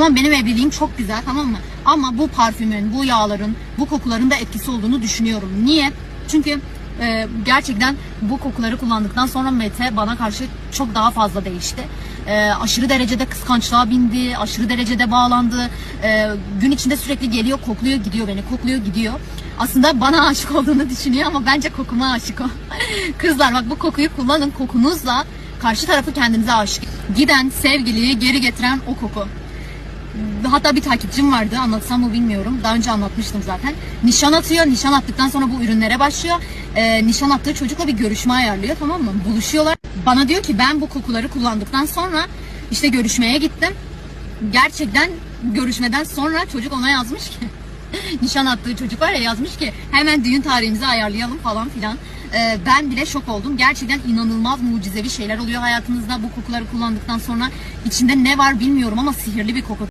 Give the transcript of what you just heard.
Tamam benim evliliğim çok güzel tamam mı? Ama bu parfümün, bu yağların, bu kokuların da etkisi olduğunu düşünüyorum. Niye? Çünkü e, gerçekten bu kokuları kullandıktan sonra Mete bana karşı çok daha fazla değişti. E, aşırı derecede kıskançlığa bindi, aşırı derecede bağlandı. E, gün içinde sürekli geliyor, kokluyor, gidiyor beni, kokluyor, gidiyor. Aslında bana aşık olduğunu düşünüyor ama bence kokuma aşık o. Kızlar bak bu kokuyu kullanın, kokunuzla karşı tarafı kendinize aşık. Giden sevgiliyi geri getiren o koku. Hatta bir takipçim vardı anlatsam mı bilmiyorum. Daha önce anlatmıştım zaten. Nişan atıyor. Nişan attıktan sonra bu ürünlere başlıyor. Ee, nişan attığı çocukla bir görüşme ayarlıyor tamam mı? Buluşuyorlar. Bana diyor ki ben bu kokuları kullandıktan sonra işte görüşmeye gittim. Gerçekten görüşmeden sonra çocuk ona yazmış ki nişan attığı çocuk var ya yazmış ki hemen düğün tarihimizi ayarlayalım falan filan. Ee, ben bile şok oldum. Gerçekten inanılmaz mucizevi şeyler oluyor hayatınızda bu kokuları kullandıktan sonra. içinde ne var bilmiyorum ama sihirli bir koku.